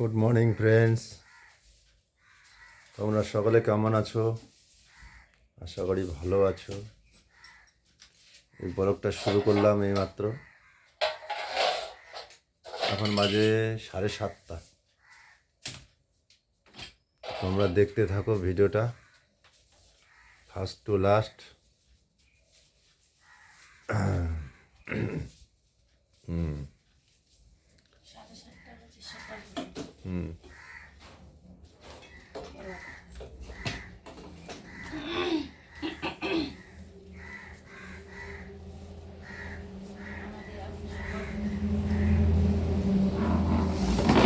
Good morning friends তোমরা সকলে কেমন আছো? আশা করি ভালো আছো। এই ব্লগটা শুরু করলাম এইমাত্র। এখন বাজে সাড়ে সাতটা। তোমরা দেখতে থাকো ভিডিওটা। ফার্স্ট টু লাস্ট হুম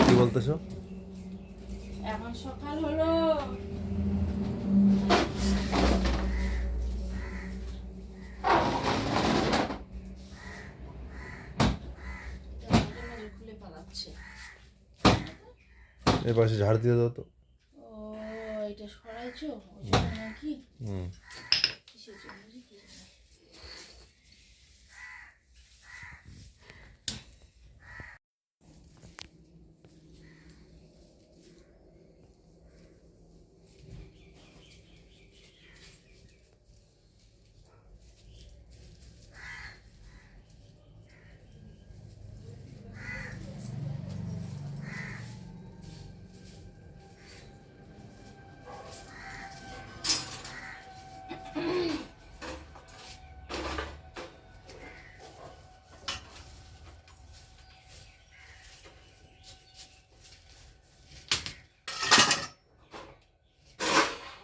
কি বলতেছো? এখন সকাল হলো। এই পাশে ঝাড় দিয়ে দাও তো। ও এটা সরাইছো? নাকি? হুম কিসের জন্য যে কি জানি।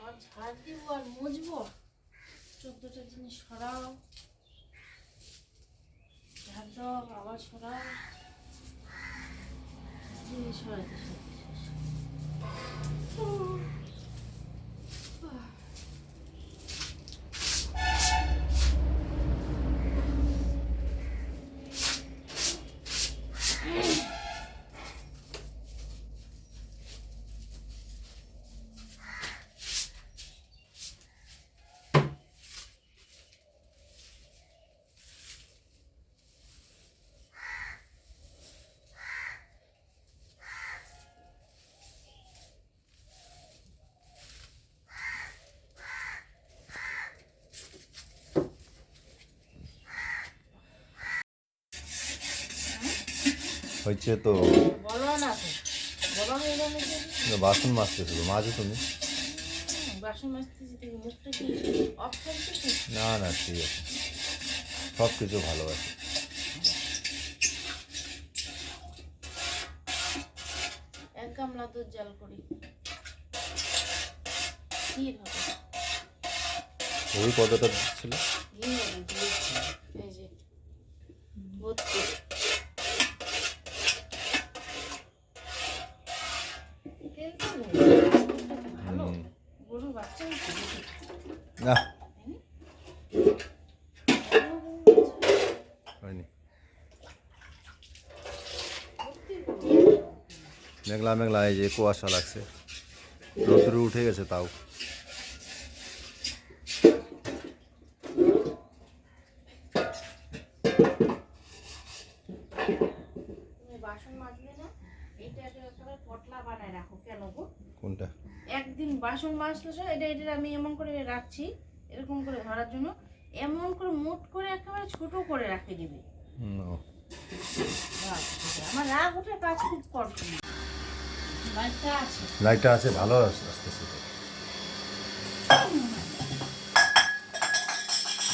আর ঝাড় দিব চোদ্দটা জিনিস সরাও। ঝাড় দাও আবার সরাও। জিনিস সরাইতে সরাইতে হয়েছে তো মেজে। বাসন মাজতেছো শুধু মাঝে তুমি? না না ঠিক আছে। সব কিছু ভালো আছে এক গামলা দুধ জাল করি। ক্ষীর হবে। ওই কতটা ছিল এই যে ভর্তি। হয়নি মেঘলা মেঘলা এই যে কুয়াশা লাগছে। রোদ্র উঠে গেছে তাও। তুমি বাসন মাজলে না এটা একটা একেবারে বানায় রাখো কেন কোনটা? একদিন বাসন সব এটা এটা আমি এমন করে রাখছি এরকম করে ধরার জন্য। এমন করে মোট করে একেবারে ছোট করে রাখে দিবে। আমার রাগ কাজ খুব লাইটটা আছে। ভালো আসতেছে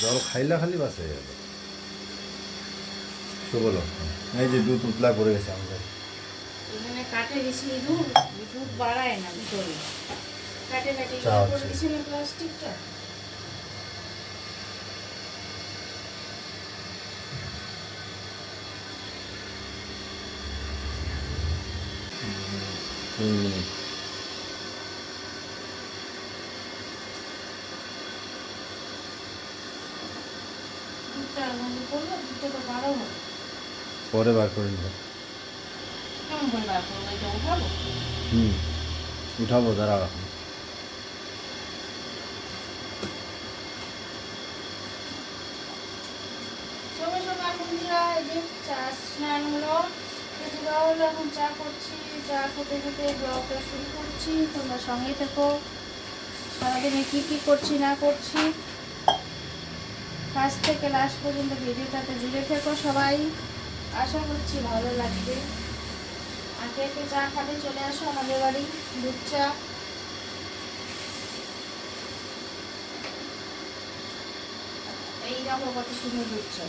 জল খাইলা খালি বাসে বলো এই যে দুধ উতলা করে গেছে আমাদের। এখানে কাটে গেছি দুধ দুধ বাড়ায় না ভিতরে। কাটে কাটে করে প্লাস্টিকটা। তিন পরে বার করে নেব। হুম, উঠাবো যে চা স্নান হলো, খেতে দেওয়া হলো এখন চা করছি। চা খেতে খেতে ব্লগটা শুরু করছি। তোমরা সঙ্গে থেকো। সারাদিনে কী কী করছি, না করছি? ফার্স্ট থেকে লাস্ট পর্যন্ত ভিডিওটাতে জুড়ে থেকো সবাই। আশা করছি ভালো লাগবে। আর কে চা খাতে চলে আসো আমাদের বাড়ি, দুধ চা। এই দেখো কত সুন্দর দুধ চা।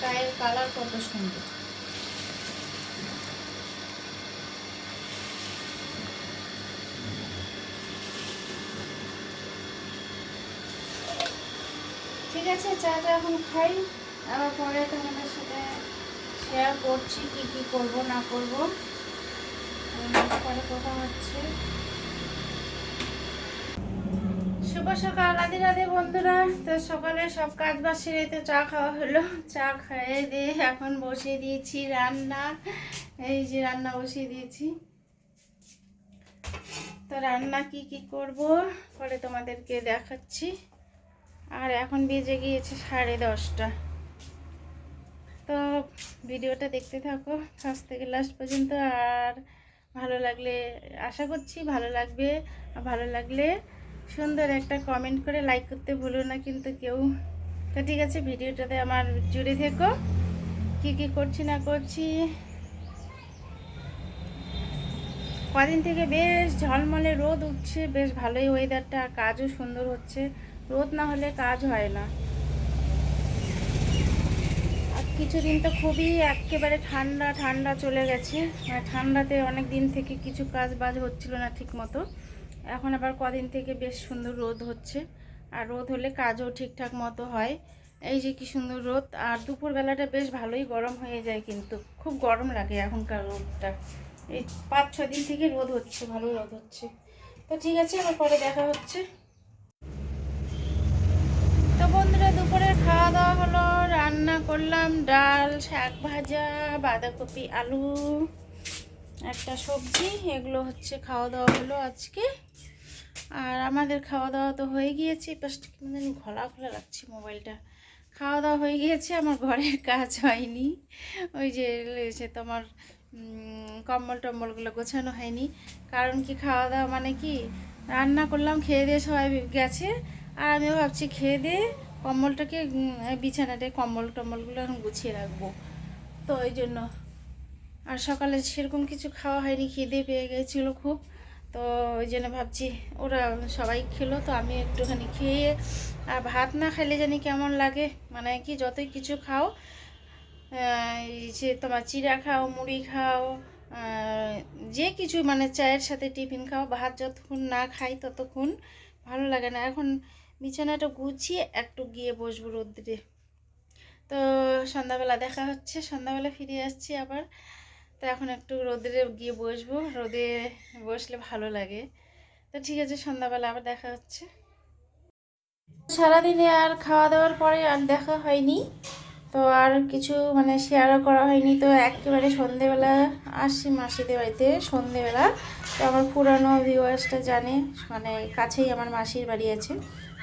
চায়ের কালার কত সুন্দর। ঠিক আছে, চাটা এখন খাই। আবার পরে তোমাদের সাথে শেয়ার করছি কি কি করব, না করব। পরে কথা হচ্ছে। শুভ সকাল, রাধে রাধে বন্ধুরা। তো সকালে সব কাজ বাজ সেরে তো চা খাওয়া হলো। চা খাইয়ে দিয়ে এখন বসিয়ে দিয়েছি রান্না। এই যে রান্না বসিয়ে দিয়েছি। তো রান্না কি কি করব পরে তোমাদেরকে দেখাচ্ছি। আর এখন বেজে গিয়েছে সাড়ে দশটা। তো ভিডিওটা দেখতে থাকো, ফার্স্ট থেকে লাস্ট পর্যন্ত। আর ভালো লাগলে, আশা করছি ভালো লাগবে। ভালো লাগলে সুন্দর একটা কমেন্ট করে লাইক করতে ভুলো না কিন্তু কেউ। তো ঠিক আছে, ভিডিওটাতে আমার জুড়ে থেকো। কি কি করছি না করছি। কদিন থেকে বেশ ঝলমলে রোদ উঠছে, বেশ ভালোই ওয়েদারটা আর কাজও সুন্দর হচ্ছে। রোদ না হলে কাজ হয় না। আর কিছুদিন তো খুবই একেবারে ঠান্ডা ঠান্ডা চলে গেছে। মানে ঠান্ডাতে অনেক দিন থেকে কিছু কাজ বাজ হচ্ছিল না ঠিক মতো এখন আবার কদিন থেকে বেশ সুন্দর রোদ হচ্ছে। আর রোদ হলে কাজও ঠিকঠাক মতো হয়। এই যে কি সুন্দর রোদ। আর দুপুরবেলাটা বেশ ভালোই গরম হয়ে যায় কিন্তু। খুব গরম লাগে এখনকার রোদটা। এই পাঁচ ছ দিন থেকে রোদ হচ্ছে, ভালো রোদ হচ্ছে। তো ঠিক আছে, আবার পরে দেখা হচ্ছে। তো বন্ধুরা, দুপুরের খাওয়া দাওয়া হলো, রান্না করলাম, ডাল, শাক ভাজা, বাঁধাকপি, আলু, একটা সবজি। এগুলো হচ্ছে খাওয়া দাওয়া হলো আজকে। আর আমাদের খাওয়া দাওয়া তো হয়ে গিয়েছে। পাশটা কেমন ঘোলা ঘোলা লাগছে মোবাইলটা। খাওয়া দাওয়া হয়ে গিয়েছে, আমার ঘরের কাজ হয়নি। ওই যে সে তোমার কম্বল টম্বলগুলো গোছানো হয়নি। কারণ কি খাওয়া দাওয়া মানে কি, রান্না করলাম, খেয়ে দিয়ে সবাই গেছে। আর আমিও ভাবছি খেয়ে দিয়ে কম্বলটাকে বিছানাটায় কম্বল টম্বলগুলো এখন গুছিয়ে রাখব। তো ওই জন্য। আর সকালে সেরকম কিছু খাওয়া হয়নি, খিদে পেয়ে গেছিল খুব। তো ওই জন্য ভাবছি ওরা সবাই খেলো, তো আমি একটুখানি খেয়ে আর ভাত না খেলে জানি কেমন লাগে? মানে কি যতই কিছু খাও যে তোমার চিড়া খাও, মুড়ি খাও যে কিছু মানে চায়ের সাথে টিফিন খাও, ভাত যতক্ষণ না খাই ততক্ষণ ভালো লাগে না। এখন বিছানাটা গুছিয়ে একটু গিয়ে বসবো রোদ্রে তো সন্ধ্যাবেলা দেখা হচ্ছে, সন্ধ্যাবেলা ফিরে আসছি আবার। তো এখন একটু রোদে গিয়ে বসবো। রোদে বসলে ভালো লাগে। তো ঠিক আছে, সন্ধ্যাবেলা আবার দেখা হচ্ছে। সারাদিনে আর খাওয়া দাওয়ার পরে আর দেখা হয়নি। তো আর কিছু মানে শেয়ারও করা হয়নি। তো একেবারে সন্ধেবেলা আসছি মাসিদের বাড়িতে, সন্ধেবেলা। তো আমার পুরানো ভিউয়ার্সটা জানে মানে কাছেই আমার মাসির বাড়ি আছে।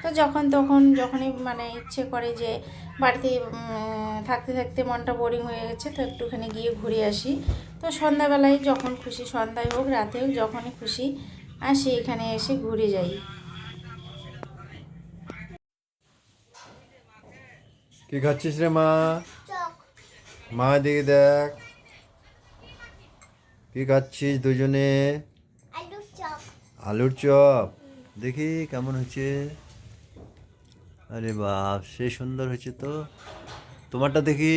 তো যখন তখন যখনই মানে ইচ্ছে করে যে বাড়িতে থাকতে থাকতে মনটা বোরিং হয়ে গেছে, তো একটুখানি গিয়ে ঘুরে আসি। তো সন্ধ্যাবেলায় যখন খুশি সন্ধ্যায় হোক, রাতে হোক, যখনই খুশি আসি, এখানে এসে ঘুরে যাই। কি খাচ্ছিস রে মা? মা দিকে দেখ। কি খাচ্ছিস দুজনে? আলুর চপ। দেখি কেমন হচ্ছে আরে বাপ, সে সুন্দর হয়েছে তো। তোমারটা দেখি।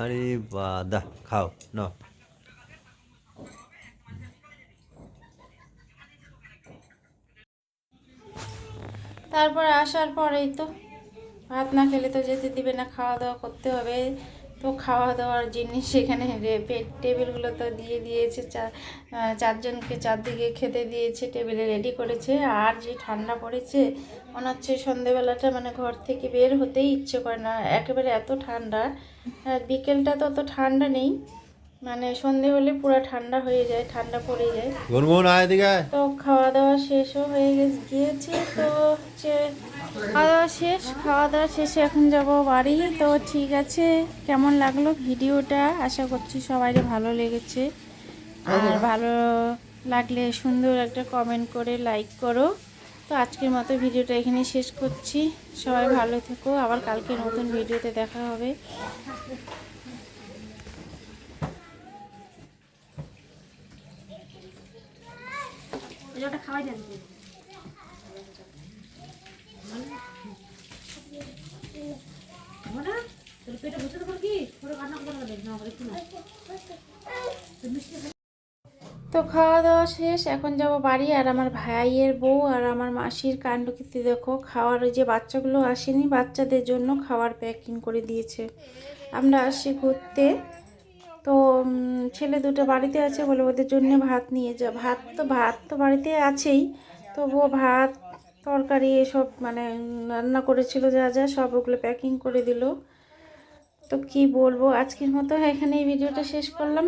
আরে বা দা খাও ন তারপর আসার পরেই তো। ভাত না খেলে তো যেতে দিবে না খাওয়া দাওয়া করতে হবে। তো খাওয়া দাওয়ার জিনিস সেখানে টেবিলগুলো তো দিয়ে দিয়েছে চারজনকে চারদিকে খেতে দিয়েছে, টেবিলে রেডি করেছে। আর যে ঠান্ডা পড়েছে, মনে হচ্ছে সন্ধেবেলাটা মানে ঘর থেকে বের হতেই ইচ্ছে করে না। একেবারে এত ঠান্ডা। বিকেলটা তো অত ঠান্ডা নেই। মানে সন্ধে হলে পুরো ঠান্ডা হয়ে যায় ঠান্ডা পড়ে যায়। গুনগুন আয় এদিকে? তো খাওয়া দাওয়া শেষও হয়ে গিয়েছে তো হচ্ছে খাওয়া দাওয়া শেষ খাওয়া দাওয়া শেষে এখন যাব বাড়ি। তো ঠিক আছে কেমন লাগল ভিডিওটা? আশা করছি সবাই ভালো লেগেছে। আর ভালো লাগলে সুন্দর একটা কমেন্ট করে লাইক করো। তো আজকের মতো ভিডিওটা এখানে শেষ করছি। সবাই ভালো থেকো আবার কালকে নতুন ভিডিওতে দেখা হবে। তো খাওয়া দাওয়া শেষ, এখন যাব বাড়ি আর আমার ভাইয়ের বউ আর আমার মাসির কাণ্ডকীর্তি দেখো। খাওয়ার ওই যে বাচ্চাগুলো আসেনি, বাচ্চাদের জন্য খাওয়ার প্যাকিং করে দিয়েছে। আমরা আসি ঘুরতে। তো ছেলে দুটো বাড়িতে আছে বলে ওদের জন্য ভাত নিয়ে যা, ভাত তো ভাত তো বাড়িতে আছেই। তবুও ভাত, তরকারি এসব মানে রান্না করেছিল যা যা, সব ওগুলো প্যাকিং করে দিল। তো কি বলব, আজকের মতো এখানে এই ভিডিওটা শেষ করলাম।